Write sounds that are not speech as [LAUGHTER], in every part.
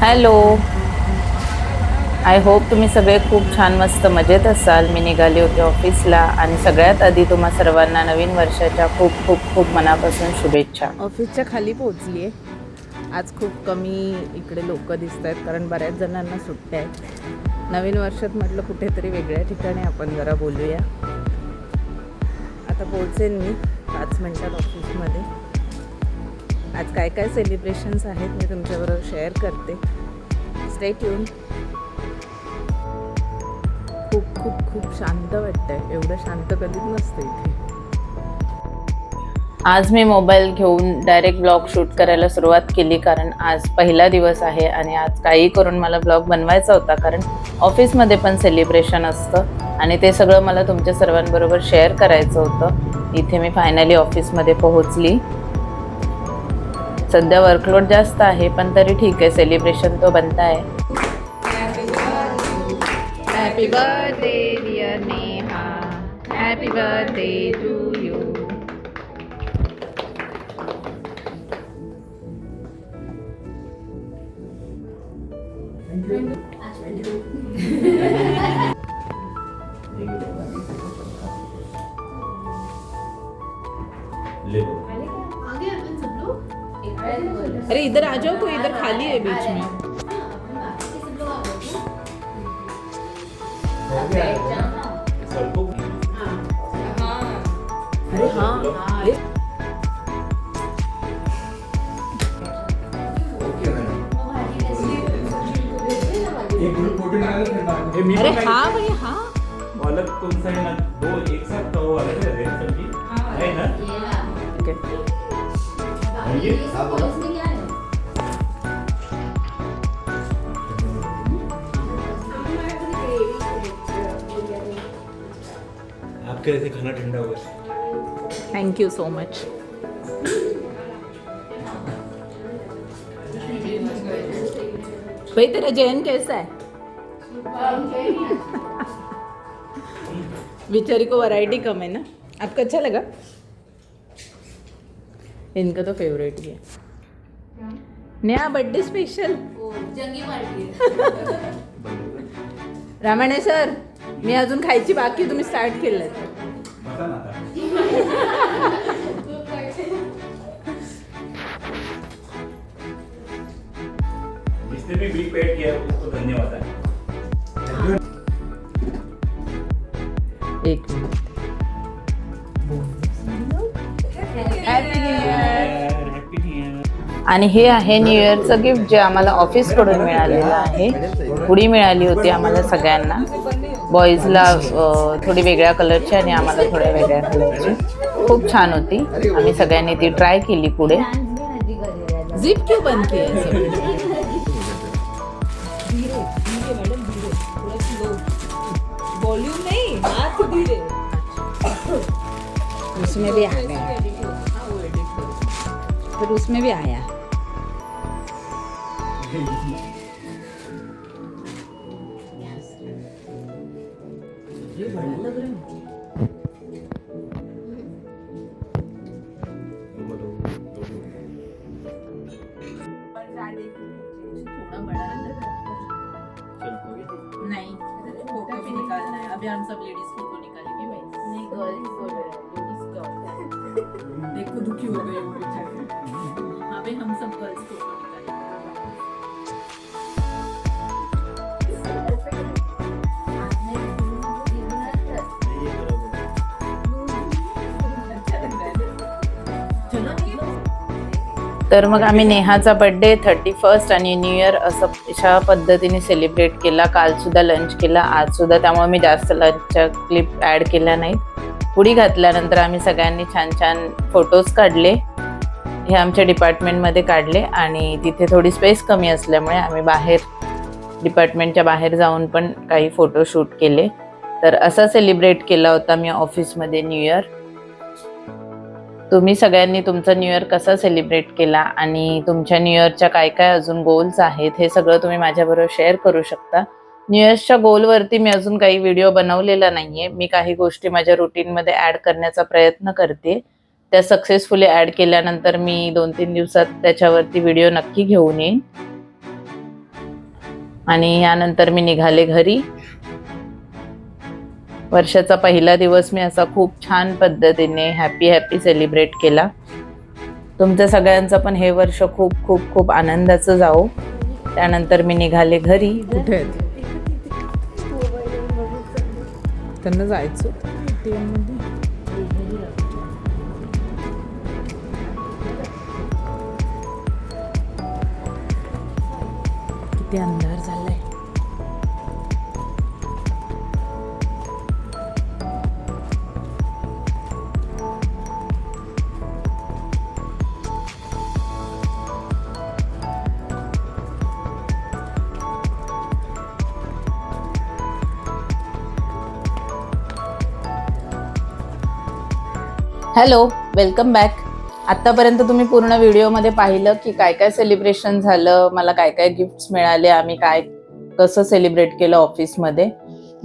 Hello. I hope तुम्ही सगळे खूप छान मस्त मजेत असाल. मी निघाली होते ऑफिसला आणि सगळ्यात आधी तुम्हा सर्वांना नवीन वर्षाच्या खूप खूप खूप मनापासून शुभेच्छा. ऑफिसच्या खाली पोहोचली आहे आज खूप कमी इकडे लोक दिसत आहेत कारण बऱ्याच जणांना सुट्ट्या आहेत. नवीन वर्षात म्हटलं कुठेतरी वेगळ्या ठिकाणी आपण जरा बोलूया. आता पोहोचेन मी पाच मिनटात ऑफिसमध्ये. आज काय काय सेलिब्रेशन्स आहेत मी तुमच्याबरोबर शेअर करते. स्टेट येऊन खूप खूप खूप शांत वाटतंय. एवढं शांत कधीच नसतं इथे. आज मी मोबाईल घेऊन डायरेक्ट ब्लॉग शूट करायला सुरुवात केली कारण आज पहिला दिवस आहे आणि आज काही करून मला ब्लॉग बनवायचा होता कारण ऑफिसमध्ये पण सेलिब्रेशन असतं आणि ते सगळं मला तुमच्या सर्वांबरोबर शेअर करायचं होतं. इथे मी फायनली ऑफिसमध्ये पोहोचली. सध्या वर्कलोड जास्त आहे पण तरी ठीक आहे सेलिब्रेशन तो बनता आहे. Happy birthday dear Neha happy birthday to you ले अरे इधर आ जाओ कोई इधर खाली है बीच में। अरे हाँ अरे हाँ भाई हाँ। अलग कौन सा है ना दो एक साथ तो अलग है सब्ज़ी है। ना? ठीक है। ये इसमें क्या है आपके ऐसे खाना ठंडा हुआ थैंक यू सो मच भाई तेरा जैन कैसा है? [LAUGHS] बेचारी को वैरायटी कम है ना? आपको अच्छा लगा? इनका तो फेवरेट ही है। नया बर्थडे स्पेशल जंगी पार्टी रामाणे सर मी अजून खायची बाकी तुम्ही स्टार्ट केलं मजा ना था जिसने भी बिल पेड किया उसको धन्यवाद है। एक आणि हे आहे न्यू इयरचं गिफ्ट जे आम्हाला ऑफिसकडून मिळालेलं आहे. पुडी मिळाली होती आम्हाला सगळ्यांना. बॉईजला थोडी वेगळ्या कलरची आणि आम्हाला थोड्या वेगळ्या कलरची खूप छान होती. आम्ही सगळ्यांनी ती ट्राय केली पुढे. क्यों बंद उसमें भी आ गया। फिर उसमें भी आया। ये बड़ा लग रहा है नहीं फ़ोटो भी निकालना है अभी हम सब लेडीज़ फ़ोटो निकालेंगे भाई नहीं गर्ल्स हैं देखो दुखी हो गई वो बेचारी हाँ हम सब गर्ल्स फ़ोटो निकालेंगे तर मग आम्ही नेहाचा बर्थडे थर्टी फर्स्ट आणि न्यू इयर असं अशा पद्धतीने सेलिब्रेट केला. काल सुद्धा लंच केला आज सुद्धा. त्यामुळे मी जास्त लंचच्या क्लिप ॲड केल्या नाहीत. पुडी घातल्यानंतर आम्ही सगळ्यांनी छान छान फोटोज काढले. हे आमच्या डिपार्टमेंटमध्ये काढले आणि तिथे थोडी स्पेस कमी असल्यामुळे आम्ही बाहेर डिपार्टमेंटच्या बाहेर जाऊन पण काही फोटो शूट केले. तर असा सेलिब्रेट केला होता मी ऑफिसमध्ये न्यू इयर तुम्ही सगळ्यांनी तुमचा न्यू इयर कसा सेलिब्रेट केला आणि तुमच्या न्यू इयरच्या काय काय अजून गोल्स आहेत हे सगळं तुम्ही माझ्याबरोबर शेअर करू शकता. न्यू इयर्सच्या गोलवरती मी अजून काही व्हिडिओ बनवलेला नाहीये. मी काही गोष्टी माझ्या रुटीनमध्ये ऍड करण्याचा प्रयत्न करते. त्या सक्सेसफुली ऍड केल्यानंतर मी दोन तीन दिवसात त्याच्यावरती व्हिडिओ नक्की घेऊन येईन. आणि यानंतर मी निघाले घरी. वर्षाचा पहिला दिवस मी असा खूप छान पद्धतीने हॅपी हॅपी सेलिब्रेट केला. तुमच्या सगळ्यांचं पण हे वर्ष खूप खूप खूप आनंदाचं जाओ त्यानंतर मी निघाले घरी. कुठे आहेत त्यांना जायचं. किती अंधार हॅलो वेलकम बॅक. आत्तापर्यंत तुम्ही पूर्ण व्हिडिओमध्ये पाहिलं की काय काय सेलिब्रेशन झालं मला काय काय गिफ्ट्स मिळाले आम्ही काय कसं सेलिब्रेट केलं ऑफिसमध्ये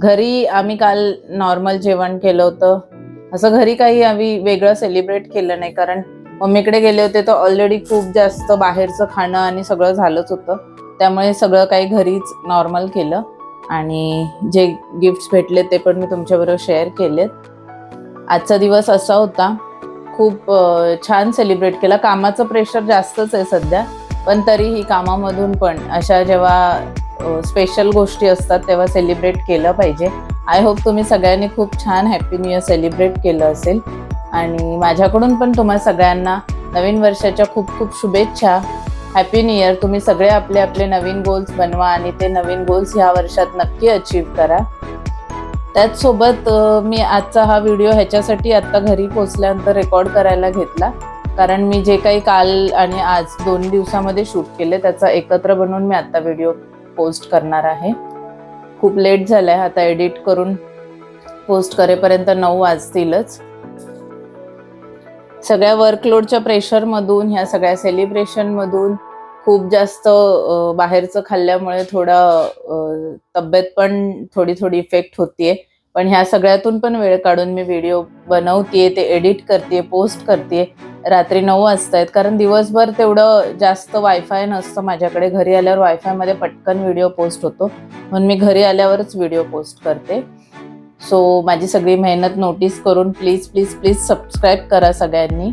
घरी आम्ही काल नॉर्मल जेवण केलं होतं. असं घरी काही आम्ही वेगळं सेलिब्रेट केलं नाही कारण मम्मीकडे गेले होते तर ऑलरेडी खूप जास्त बाहेरचं खाणं आणि सगळं झालंच होतं. त्यामुळे सगळं काही घरीच नॉर्मल केलं. आणि जे गिफ्ट्स भेटले ते पण मी तुमच्याबरोबर शेअर केलेत. आजचा दिवस असा होता खूप छान सेलिब्रेट केला. कामाचं प्रेशर जास्तच आहे सध्या पण तरीही कामामधून पण अशा जेव्हा स्पेशल गोष्टी असतात तेव्हा सेलिब्रेट केलं पाहिजे. आय होप तुम्ही सगळ्यांनी खूप छान हॅपी न्यू इयर सेलिब्रेट केलं असेल. आणि माझ्याकडून पण तुम्हा सगळ्यांना नवीन वर्षाच्या खूप खूप शुभेच्छा. हॅपी न्यू इयर तुम्ही सगळे आपले आपले नवीन गोल्स बनवा आणि ते नवीन गोल्स ह्या वर्षात नक्की अचीव करा. त्याचसोबत मी आजचा हा व्हिडिओ ह्याच्यासाठी आत्ता घरी पोचल्यानंतर रेकॉर्ड करायला घेतला. कारण मी जे काही काल आणि आज दोन दिवसामध्ये शूट केले त्याचा एकत्र बनवून मी आत्ता व्हिडिओ पोस्ट करणार आहे. खूप लेट झालाय आता एडिट करून पोस्ट करेपर्यंत नऊ वाजतीलच. सगळ्या वर्कलोडच्या प्रेशरमधून ह्या सगळ्या सेलिब्रेशनमधून खूप जास्त बाहेरचं खाल्ल्यामुळे थोडं तब्येत पण थोडी थोडी इफेक्ट होतीये. पण ह्या सगळ्यातून पण वेळ काढून मी व्हिडिओ बनवतीये ते एडिट करते पोस्ट करते रात्री नऊ वाजता आहेत कारण दिवसभर तेवढं जास्त वायफाय नसतं. माझ्याकडे घरी आल्यावर वायफायमध्ये पटकन व्हिडिओ पोस्ट होतो. म्हणून मी घरी आल्यावरच व्हिडिओ पोस्ट करते. सो माझी सगळी मेहनत नोटीस करून प्लीज प्लीज प्लीज सबस्क्राईब करा सगळ्यांनी.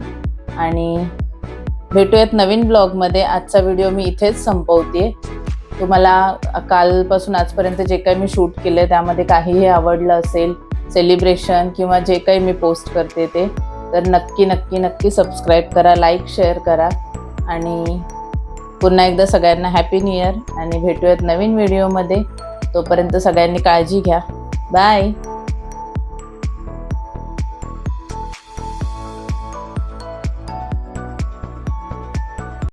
आणि भेटूयात नवीन ब्लॉगमध्ये. आजचा व्हिडिओ मी इथेच संपवते तुम्हाला कालपासून आजपर्यंत जे काही मी शूट केले त्यामध्ये काहीही आवडलं असेल सेलिब्रेशन किंवा जे काही मी पोस्ट करते ते तर नक्की नक्की नक्की सबस्क्राईब करा लाईक शेअर करा. आणि पुन्हा एकदा सगळ्यांना हॅपी न्यू इयर आणि भेटूयात नवीन व्हिडिओमध्ये तोपर्यंत सगळ्यांनी काळजी घ्या. बाय